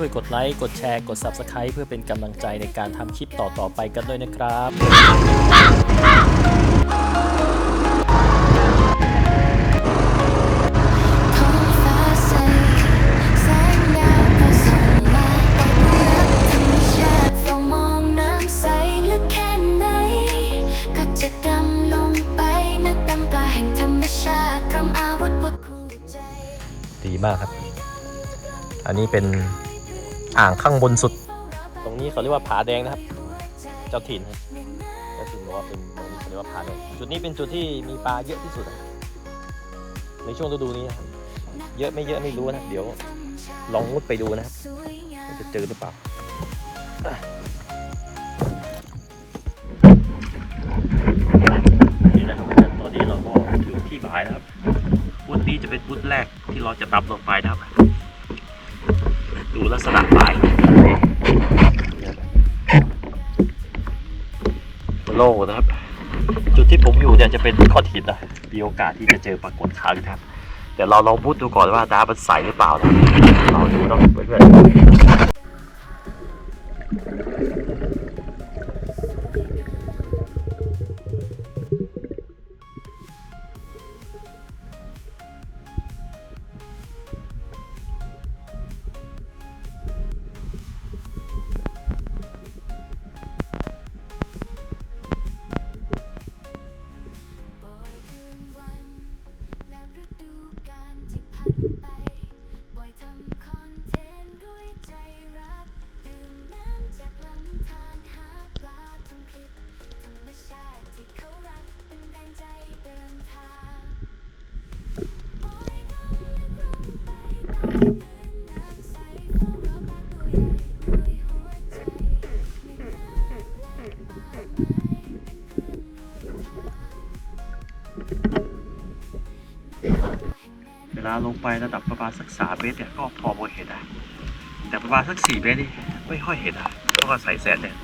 ช่วยกดไลค์ กดแชร์ กด Subscribe เพื่อเป็นกำลังใจในการทำคลิปต่อๆไปกันด้วยนะครับดีมากครับ อันนี้เป็น อ่างข้างบนสุด ตรงนี้เขาเรียกว่าผาแดงนะครับ เจ้าถิ่นครับเจ้าถิ่นบอกว่าเป็นตรงนี้เขาเรียกว่าผาแดงจุดนี้เป็นจุดที่มีปลาเยอะที่สุดนะครับในช่วงฤดูนี้นะครับเยอะไม่เยอะไม่รู้นะเดี๋ยวลองมุดไปดูนะครับว่าจะเจอหรือเปล่านี่นะครับตอนนี้เราก็ถึงที่บ่ายนะครับวุธนี้จะเป็นวุธแรกที่เราจะดำลงไปนะครับ ดูลักษณะปลายโล่นะครับ จุดที่ผมอยู่เนี่ยจะเป็นข้อหินนะมีโอกาสที่จะเจอปรากฏครั้งนะครับเดี๋ยวเราลองพูดดูก่อนว่าน้ำมันใสหรือเปล่านะเราดูเนาะเพื่อนๆ วลาลงไประดับประมาณสักสามเมตรเนี่ยก็พอมองเห็นนะแต่ประมาณสักสี่เมตรนี่ไม่ค่อยเห็นอะเพราะว่าใส่แสงเนี่ย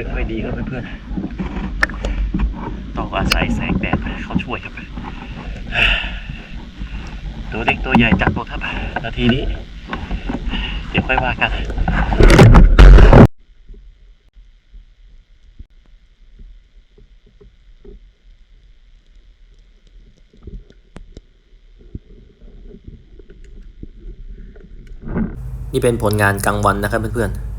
ไม่ค่อยดีครับเพื่อนๆต้องอาศัยแสงแดดเขาช่วยครับ ตัวเล็กตัวใหญ่จัดหมดครับนาทีนี้ เดี๋ยวค่อยว่ากันนี่เป็นผลงานกลางวันนะครับเพื่อนๆ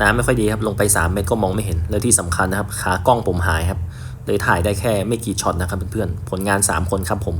น้ำไม่ค่อยดีครับ ลงไป 3 เมตรก็มองไม่เห็น แล้วที่สำคัญนะครับ ขากล้องผมหายครับ เลยถ่ายได้แค่ไม่กี่ช็อตนะครับเพื่อนๆ ผลงาน 3 คนครับผม